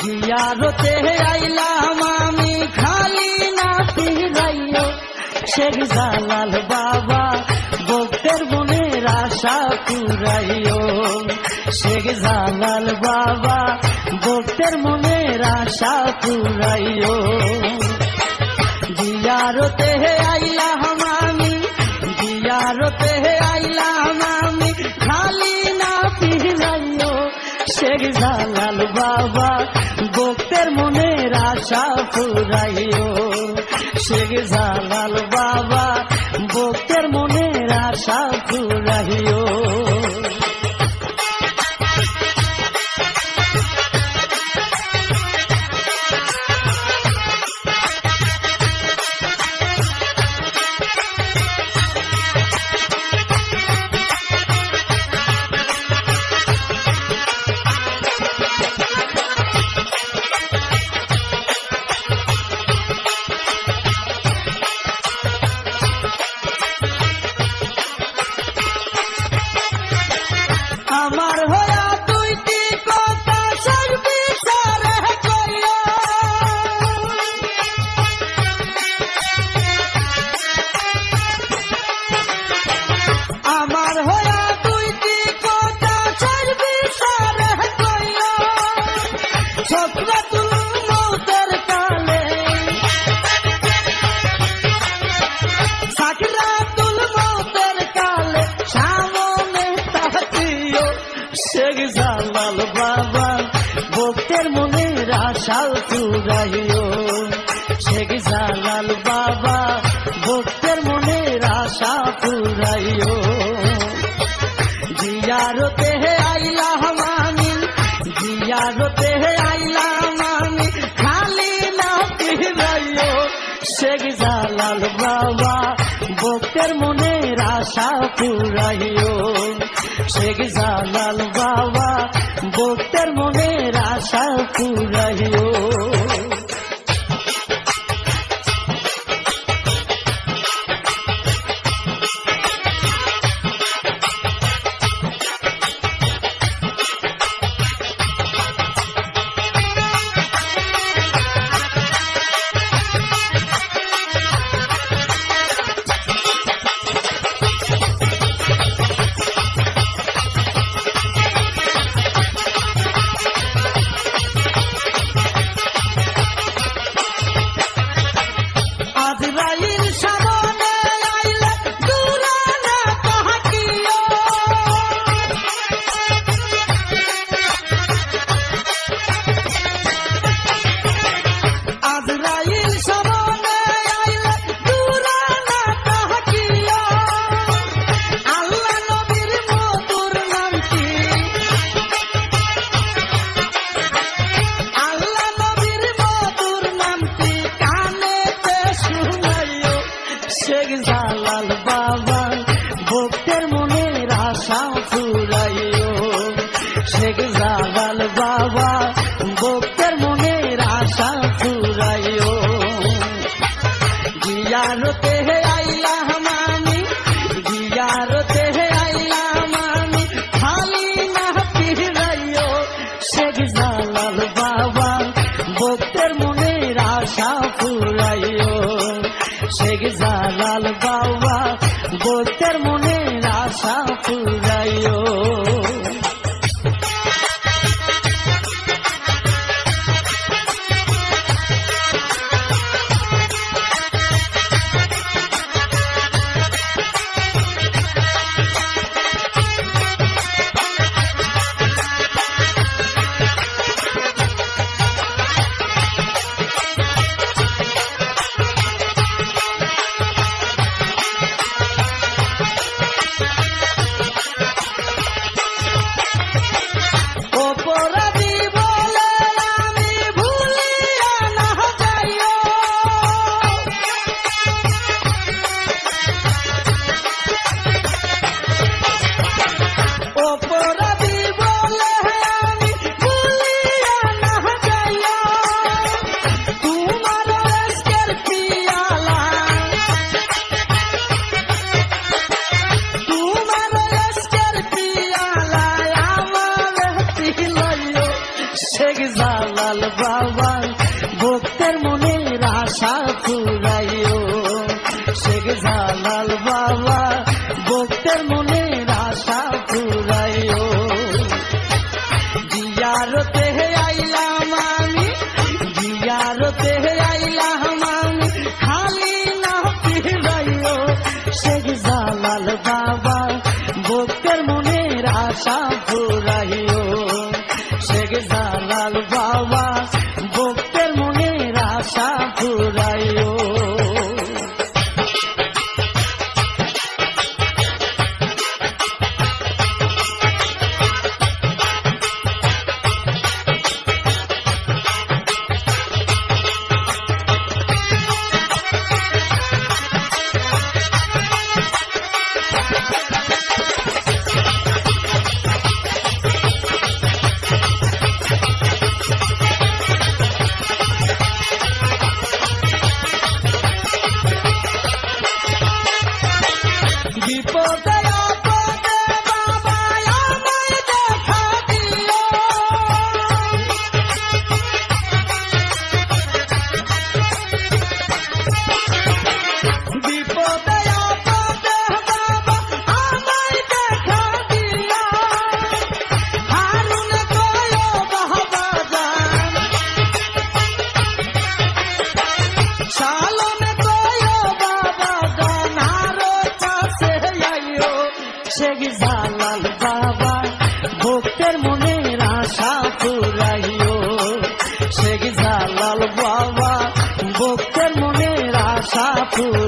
জিয়ারতে আইলাম আমি খালি না ফিরাইও শেখ জালাল বাবা ভক্তের মনের আশা পুরাইও। শেখ জালাল বাবা ভক্তের মনের আশা পুরাইও। শেখ জালাল বাবা ভক্তের মনের আশা ফুরাইও। শেখ জালাল আশা চুরাইও শেখ জালাল বাবা, ভক্তের মনের আশা পুরাইও। জিয়ারতে আইলাম আমি জিয়ারতে আইলাম আমি খালি না ফিরাইও শেখ জালাল বাবা, ভক্তের মনের আশা পুরাইও। শেখ জালাল বাবা আশা झाला बाबा শেখ আশা